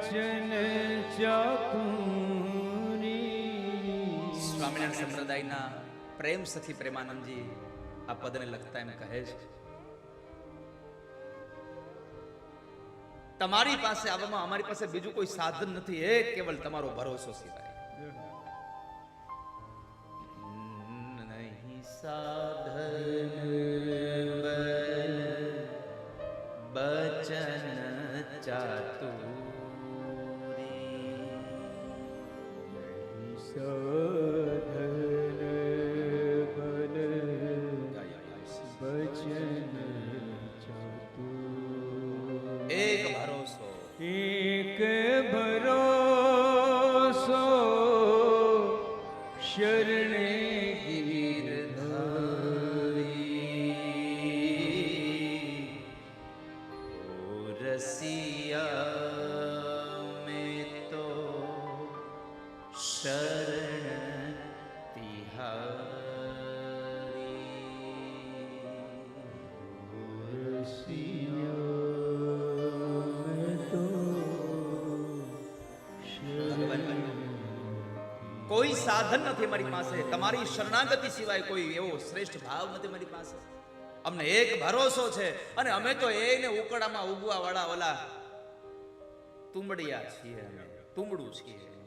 બચન ચાતુરી સ્વામિનારાયણ સંપ્રદાયના પ્રેમ સખી પ્રેમાનંદજી આ પદને લખતા એમ કહે છે તમારી પાસે આવવામાં અમારી પાસે બીજું કોઈ સાધન નથી એ કેવલ તમારો ભરોસો સિવાય નહીં સાધન ચાતુર એક ભરોસો એક શરણ કોઈ સાધન નથી મારી પાસે. તમારી શરણાગતિ સિવાય કોઈ એવો શ્રેષ્ઠ ભાવ નથી મારી પાસે. અમને એક ભરોસો છે અને અમે તો એને ઉકળામાં ઉગવા વાળા ઓલા તુંબડિયા છીએ અમે. તુંબડું છીએ.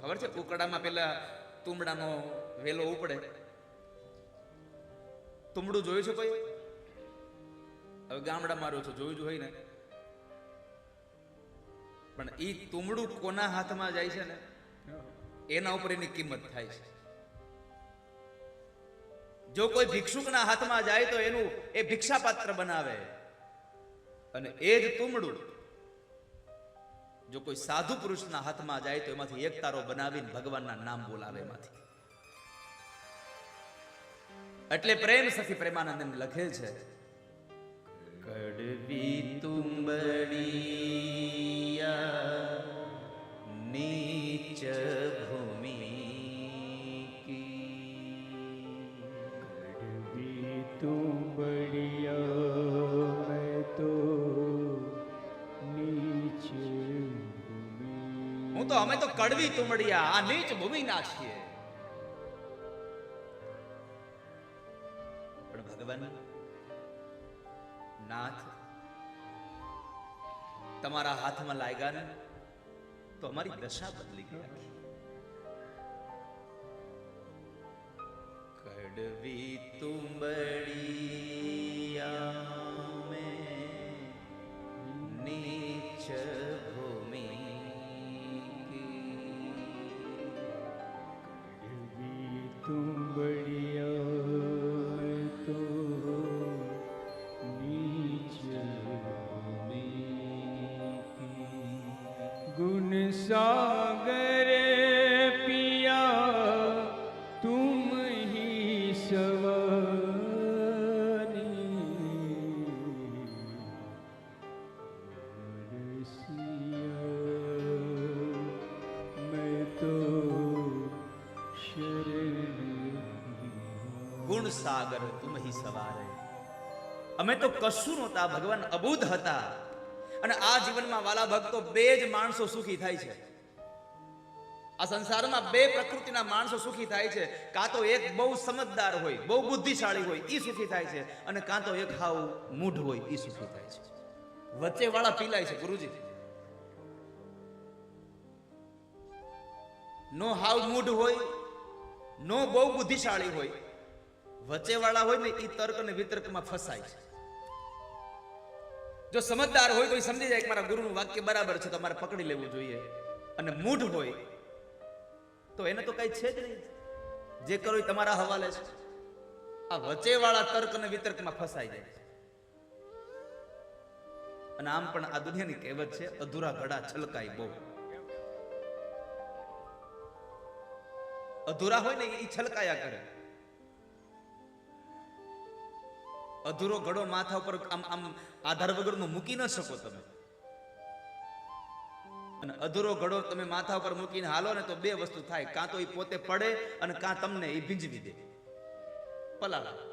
ખબર છે? ઉકળામાં પેલા તુંબડાનો વેલો ઉપડે. તુંબડું જોયું છે કોઈ? હવે ગામડા મારું છો, જોયું જ હોય ને. પણ એ તુંબડું કોના હાથમાં જાય છે ને? એના ઉપર એની કિંમત થાય છે. જો કોઈ ભિક્ષુકના હાથમાં જાય તો એનું એ ભિક્ષાપાત્ર બનાવે. અને એ જ તુંબડું જો કોઈ સાધુ પુરુષના હાથમાં જાય તો એમાંથી એક તારો બનાવીને ભગવાનના નામ બોલાવે એમાંથી. એટલે પ્રેમ સખી પ્રેમાનંદ લખે છે, કડવી તુંબડિયા તો અમે તો કડવી તુંબડિયા, આ નીચ ભૂમિના છીએ પણ ભગવાન, નાથ, તમારા હાથમાં લાગ્યા ને, તો અમારી દશા બદલી ગઈ આખી. કડવી તુંબડિયા गुण सागर पिया तुम ही सवारी रसिया मैं तो शरण ગુણ સાગર તુમ હી સવારે અમે તો કશું નહોતા ભગવાન અબુધ હતા અને આ જીવનમાં વાલા ભક્તો બે જ માણસો સુખી થાય છે. આ સંસારમાં બે પ્રકૃતિના માણસો સુખી થાય છે. કાં તો એક બહુ સમજદાર હોય, બહુ બુદ્ધિશાળી હોય એ સુખી થાય છે. અને કાં તો એક હાવ મૂઢ હોય એ સુખી થાય છે. વચ્ચે વાળા પીલાય છે, ગુરુજી. નો હાવ મૂઢ હોય, નો બહુ બુદ્ધિશાળી હોય, વચ્ચે વાળા હોય ને એ તર્ક અને વિતર્કમાં ફસાય છે. જો સમજદાર હોય તો એ સમજી જાય કે મારા ગુરુનું વાક્ય બરાબર છે તો મારે પકડી લેવું જોઈએ અને મૂઢ હોય તો એને તો કઈ છે જ નહીં. જે કરો એ તમારા હવાલે છે. આ વચ્ચેવાળા તર્ક અને વિતર્કમાં ફસાઈ જાય અને આમ પણ આ દુનિયાની કહેવત છે, અધૂરા ઘડા છલકાય બહુ. અધૂરા હોય ને એ છલકાયા કરે. અધૂરો ઘડો માથા ઉપર આમ આમ આધાર વગરનો મૂકી ન શકો તમે. અને અધૂરો ઘડો તમે માથા ઉપર મૂકીને હાલો ને તો બે વસ્તુ થાય. કાં તો એ પોતે પડે અને કાં તમને એ ભીંજવી દે. પલાળા